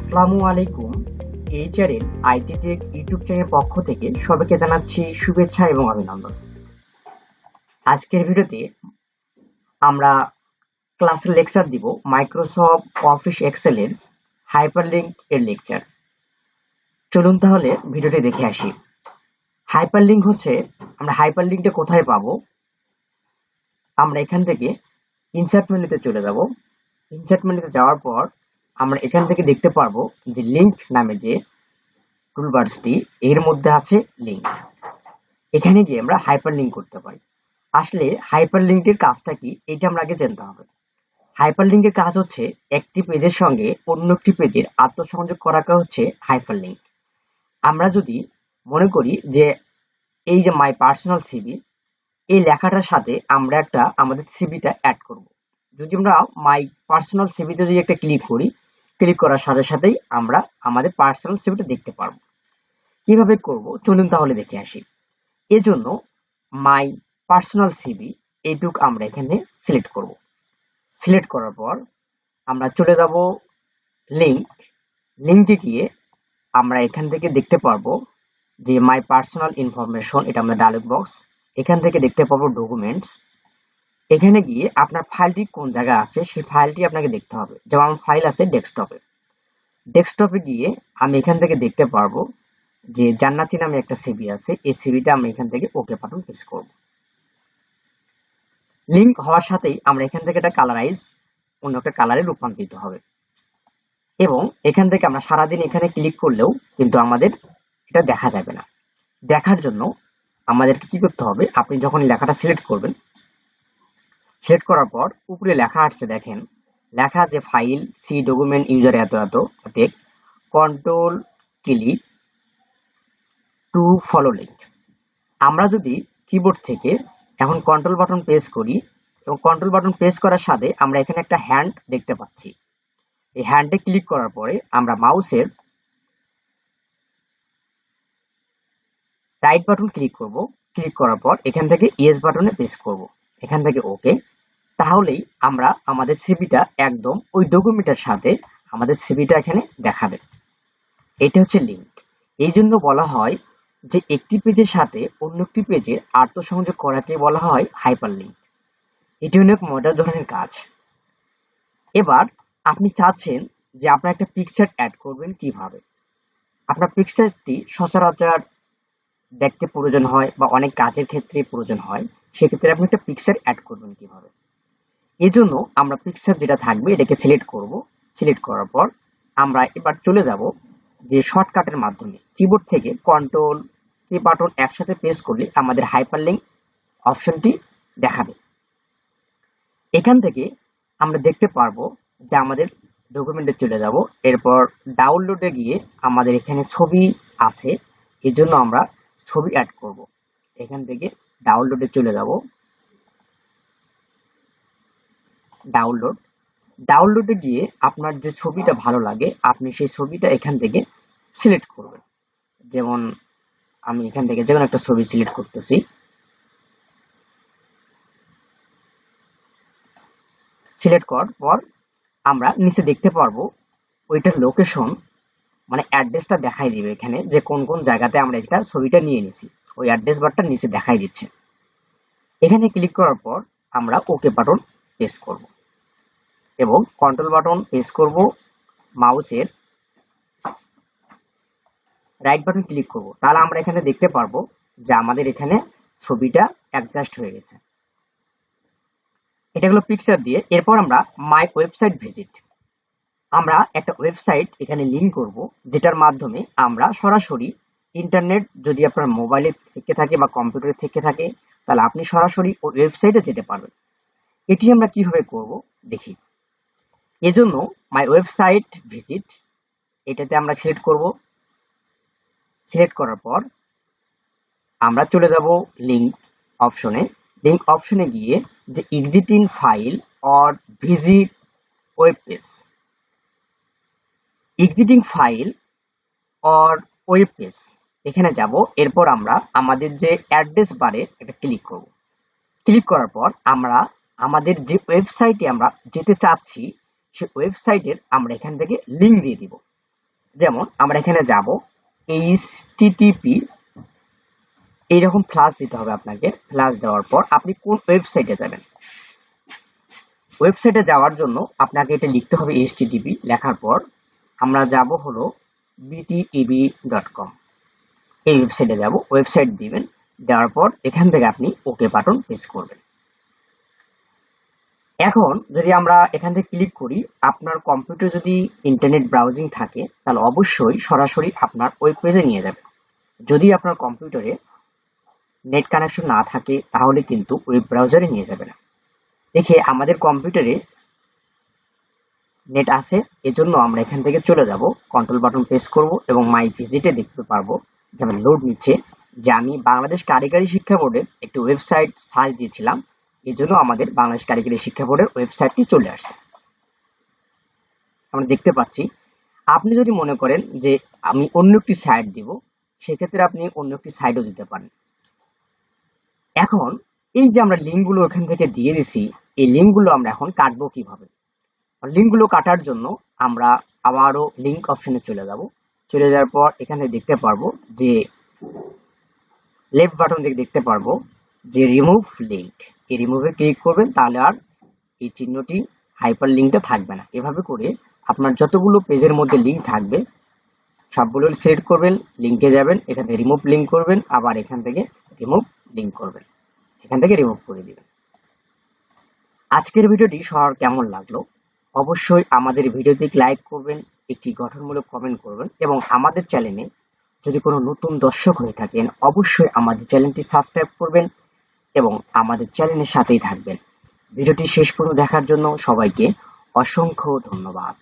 আসসালামু আলাইকুম। HRL IT tech YouTube চ্যানেলের পক্ষ থেকে সবাইকে জানাচ্ছি শুভেচ্ছা এবং অভিনন্দন। আজকের ভিডিওতে আমরা ক্লাসের লেকচার দিব মাইক্রোসফট অফিস এক্সেলের হাইপারলিংক এর লেকচার চলুন তাহলে ভিডিওটি দেখে আসি। হাইপারলিংক হচ্ছে, আমরা হাইপারলিংকটা কোথায় পাবো? আমরা এখান থেকে ইনসার্ট মেনুতে চলে যাব। ইনসার্ট মেনুতে যাওয়ার পর আমরা এখান থেকে দেখতে পারব যে লিঙ্ক নামে যে টুলবার্সটি এর মধ্যে আছে লিঙ্ক এখানে গিয়ে আমরা হাইপার লিঙ্ক করতে পারি। আসলে হাইপার লিঙ্কের কাজটা কি, এটা আমরা আগে জানতে হবে। হাইপার লিঙ্কের কাজ হচ্ছে একটি পেজের সঙ্গে অন্য একটি পেজের আত্মসংযোগ করাটা হচ্ছে হাইপার লিঙ্ক আমরা যদি মনে করি যে এই যে মাই পার্সোনাল সিবি এই লেখাটার সাথে আমরা একটা আমাদের সিবিটা অ্যাড করব। যদি আমরা মাই পার্সোনাল সিবিতে যদি একটা ক্লিক করি ক্লিক করার সাথে সাথেই আমরা আমাদের পার্সোনাল সিবিটা দেখতে পারব। কীভাবে করব? চলুন তাহলে দেখে আসি। এজন্য মাই পার্সোনাল সিবি এইটুক আমরা এখানে সিলেক্ট করব। সিলেক্ট করার পর আমরা চলে যাব লিঙ্ক লিঙ্কে গিয়ে আমরা এখান থেকে দেখতে পারব যে মাই পার্সোনাল ইনফরমেশন, এটা আমাদের ডায়লগ বক্স এখান থেকে দেখতে পাবো ডকুমেন্টস এখানে গিয়ে আপনার ফাইলটি কোন জায়গায় আছে, সেই ফাইলটি আপনাকে দেখতে হবে। যেমন আমার ফাইল আছে ডেস্কটপে। ডেস্কটপে গিয়ে আমি এখান থেকে দেখতে পারব যে জান্নাতি নামে একটা সিবি আছে। এই সিবিটা আমি এখান থেকে ওকে বাটন প্রেস করব। লিঙ্ক হওয়ার সাথেই আমরা এখান থেকে এটা কালারাইজ অন্য একটা কালারে রূপান্তরিত হবে। এবং এখান থেকে আমরা সারাদিন এখানে ক্লিক করলেও কিন্তু আমাদের এটা দেখা যাবে না। দেখার জন্য আমাদেরকে কি করতে হবে? আপনি যখন লেখাটা সিলেক্ট করবেন সিলেক্ট করার পর উপরে লেখা আসছে, দেখেন। লেখা যে ফাইল, সি ডকুমেন্ট, ইউজার এত এত take control click, to follow link. আমরা যদি কিবোর্ড থেকে এখন কন্ট্রোল বাটন প্রেস করি, এবং কন্ট্রোল বাটন প্রেস করার সাথে আমরা এখানে একটা হ্যান্ড দেখতে পাচ্ছি। এই হ্যান্ডে ক্লিক করার পরে আমরা মাউসের রাইট বাটন ক্লিক করব। ক্লিক করার পর এখান থেকে ইয়েস বাটনে প্রেস করব। এখান থেকে ওকে। তাহলেই আমরা আমাদের সিবিটা একদম ওই ডকুমেন্টের সাথে আমাদের সিবিটা এখানে দেখাবে। এটা হচ্ছে লিঙ্ক এই জন্য বলা হয় যে একটি পেজের সাথে অন্য একটি পেজের আত্মসংযোগ করাকে বলা হয় হাইপার লিঙ্ক এটি অনেক মজার ধরনের কাজ। এবার আপনি চাচ্ছেন যে আপনার একটা পিকচার অ্যাড করবেন কীভাবে? আপনার পিকচারটি সচরাচর দেখতে প্রয়োজন হয় বা অনেক কাজের ক্ষেত্রে প্রয়োজন হয়, সেক্ষেত্রে আপনি একটা পিকচার অ্যাড করবেন কীভাবে? এজন্য আমরা পিকচার যেটা থাকবে এটাকে সিলেক্ট করব। সিলেক্ট করার পর আমরা এবার চলে যাব যে শর্টকাটের মাধ্যমে। কিবোর্ড থেকে কন্ট্রোল কি বাটন একসাথে প্রেস করলে আমাদের হাইপারলিংক অপশনটি দেখাবে। এখান থেকে আমরা দেখতে পারব যে আমাদের ডকুমেন্টে চলে যাব। এরপর ডাউনলোডে গিয়ে আমাদের এখানে ছবি আছে। এজন্য আমরা ছবি অ্যাড করব। এখান থেকে ডাউনলোডে চলে যাব। ডাউনলোড ডাউনলোডে গিয়ে আপনার যে ছবিটা ভালো লাগে, আপনি সেই ছবিটা এখান থেকে সিলেক্ট করবেন। যেমন আমি এখান থেকে যে কোনো একটা ছবি সিলেক্ট করতেছি। সিলেক্ট করার পর আমরা নিচে দেখতে পারব ওইটার লোকেশন মানে অ্যাড্রেসটা দেখাই দিবে এখানে যে কোন কোন জায়গাতে আমরা এটা ছবিটা নিয়ে নিছি ওই অ্যাড্রেস বারটা নিচে দেখাই দিচ্ছে। এখানে ক্লিক করার পর আমরা ওকে বাটন প্রেস করব এবং কন্ট্রোল বাটন প্রেস করব মাউসের রাইট বাটন ক্লিক করব। তাহলে আমরা এখানে দেখতে পারব যে আমাদের এখানে ছবিটা অ্যাডজাস্ট হয়ে গেছে। এটা হলো পিকচার দিয়ে। এরপর আমরা মাই ওয়েবসাইট ভিজিট আমরা একটা ওয়েবসাইট এখানে লিঙ্ক করব, যেটার মাধ্যমে আমরা সরাসরি ইন্টারনেট যদি আপনার মোবাইলে থেকে থাকে বা কম্পিউটারে থেকে থাকে, তাহলে আপনি সরাসরি ওই ওয়েবসাইটে যেতে পারবেন। এটি আমরা কীভাবে করব, দেখি। এজন্য মাই ওয়েবসাইট ভিজিট এটাতে আমরা সিলেক্ট করব। সিলেক্ট করার পর আমরা চলে যাব লিঙ্ক অপশনে লিঙ্ক অপশনে গিয়ে যে existing file or visit web page existing file or web page এখানে যাব, এরপর আমরা আমাদের যে অ্যাড্রেস বারে এটা ক্লিক করব। ক্লিক করার পর আমরা আমাদের যে ওয়েবসাইটে আমরা যেতে চাচ্ছি সেই ওয়েবসাইটের আমরা এখান থেকে লিঙ্ক দিয়ে দিব। যেমন আমরা এখানে যাব এইচ টিটিপি এইরকম ফ্লাশ দিতে হবে আপনাকে। ফ্লাশ দেওয়ার পর আপনি কোন ওয়েবসাইটে যাবেন? ওয়েবসাইটে যাওয়ার জন্য আপনাকে এটা লিখতে হবে এইচটিটিপি লেখার পর আমরা যাব হলো বিটিইবি ডট কম এই ওয়েবসাইটে যাব ওয়েবসাইট দিবেন, দেওয়ার পর এখান থেকে আপনি ওকে বাটন প্রেস করবেন। এখন যদি আমরা এখান থেকে ক্লিক করি, আপনার কম্পিউটার যদি ইন্টারনেট ব্রাউজিং থাকে, তাহলে অবশ্যই সরাসরি আপনার ওয়েব পেজে নিয়ে যাবে যদি আপনার কম্পিউটারে নেট কানেকশন না থাকে, তাহলে কিন্তু ওয়েব ব্রাউজারে নিয়ে যাবে না। দেখে আমাদের কম্পিউটারে নেট আছে, এজন্য আমরা এখান থেকে চলে যাব কন্ট্রোল বাটন প্রেস করব এবং মাই ভিজিটে দেখতে পারব, যেমন লোড নিচ্ছে, যে আমি বাংলাদেশ কারিগরি শিক্ষা বোর্ডের একটি ওয়েবসাইট সার্চ দিয়েছিলাম এই জন্য আমাদের বাংলাদেশ কারিগরি শিক্ষা বোর্ডের ওয়েবসাইটটি চলে আসছে। আমরা দেখতে পাচ্ছি, আপনি যদি মনে করেন যে আমি অন্য একটি সাইট দিব, সেক্ষেত্রে আপনি অন্য একটি সাইটও দিতে পারেন। এখন, এই যে আমরা লিঙ্কগুলো এখান থেকে দিয়ে দিছি, এই লিঙ্কগুলো আমরা এখন কাটবো কীভাবে? লিঙ্কগুলো কাটার জন্য আমরা আবারও লিঙ্ক অপশনে চলে যাব। চলে যাওয়ার পর এখানে দেখতে পারব যে লেফট বাটন থেকে দেখতে পারব যে রিমুভ লিঙ্ক এই রিমুভে ক্লিক করবেন তাহলে আর এই চিহ্নটি হাইপার লিঙ্কটা থাকবে না। এভাবে করে আপনার যতগুলো পেজের মধ্যে লিঙ্ক থাকবে, সবগুলো সিলেক্ট করবেন লিঙ্কে যাবেন, এখান থেকে রিমুভ লিঙ্ক করবেন, আবার এখান থেকে রিমুভ লিঙ্ক করবেন। এখান থেকে রিমুভ করে দিবেন। আজকের ভিডিওটি সবার কেমন লাগল? অবশ্যই আমাদের ভিডিওটি লাইক করবেন, একটি গঠনমূলক কমেন্ট করবেন এবং আমাদের চ্যানেলে যদি কোনো নতুন দর্শক হয়ে থাকেন, অবশ্যই আমাদের চ্যানেলটি সাবস্ক্রাইব করবেন এবং আমাদের চ্যানেলের সাথেই থাকবেন। ভিডিওটি শেষ পর্যন্ত দেখার জন্য সবাইকে অসংখ্য ধন্যবাদ।